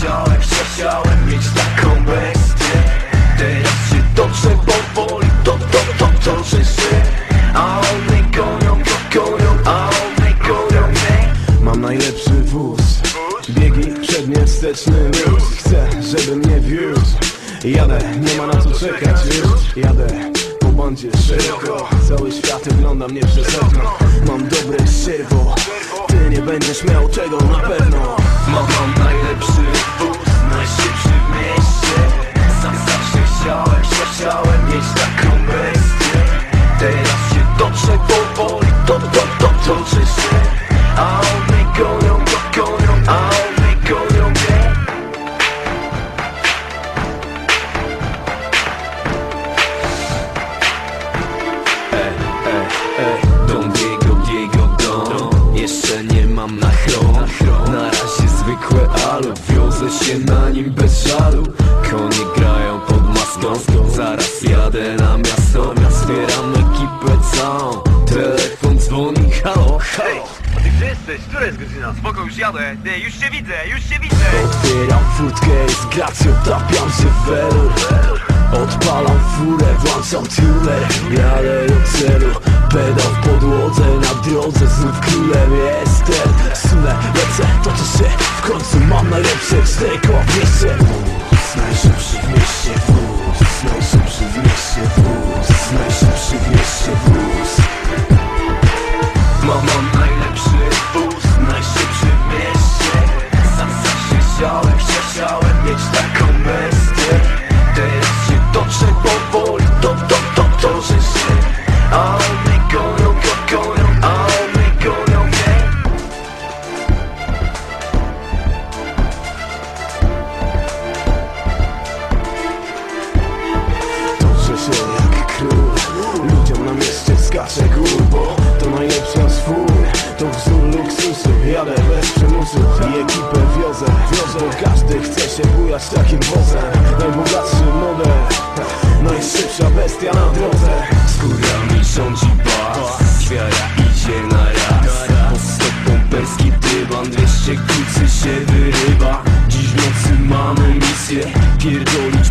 Chciałem, chciałem mieć taką bestię. Teraz się dobrze powoli To, to, to, to, że się. A one gonią, gonią A one gonią mnie. Mam najlepszy wóz Biegi przednie, wsteczny luz Chcę, żeby mnie wiózł. Jadę, nie ma na co czekać już Jadę po bandzie szeroko. Cały świat ogląda mnie przez okno. Mam dobre sierwo. Ty nie będziesz miał czego na pewno. Mam, mam ej, Don Diego, Diego, Don Jeszcze nie mam na chrom Na razie zwykłe alu Wiozę się na nim bez żalu Konie grają pod maską Zaraz jadę na miasto Zbieram ekipę całą Telefon dzwoni, halo, halo gdzie jesteś? Która jest godzina? Spoko, już jadę. Ty, już się widzę, już się widzę. Otwieram furtkę z gracją, tapiam się w Odpalam furę, włączam tuner. Jadę do celu, pedał w podłodze Na drodze znów królem jestem. Sunę, lecę, skacze gór Bo to najlepsza swój To wzór luksusu Jadę bez przymusu. I ekipę wiozę. Wiozę. Każdy chce się bujać takim wozem. Najbogatszy model. Najszybsza bestia na drodze. Skórami rządzi bas Świara idzie na raz. Pod stopą perski dywan. 200 kucy się wyrywa. Dziś w nocy mamy misję. Pierdolę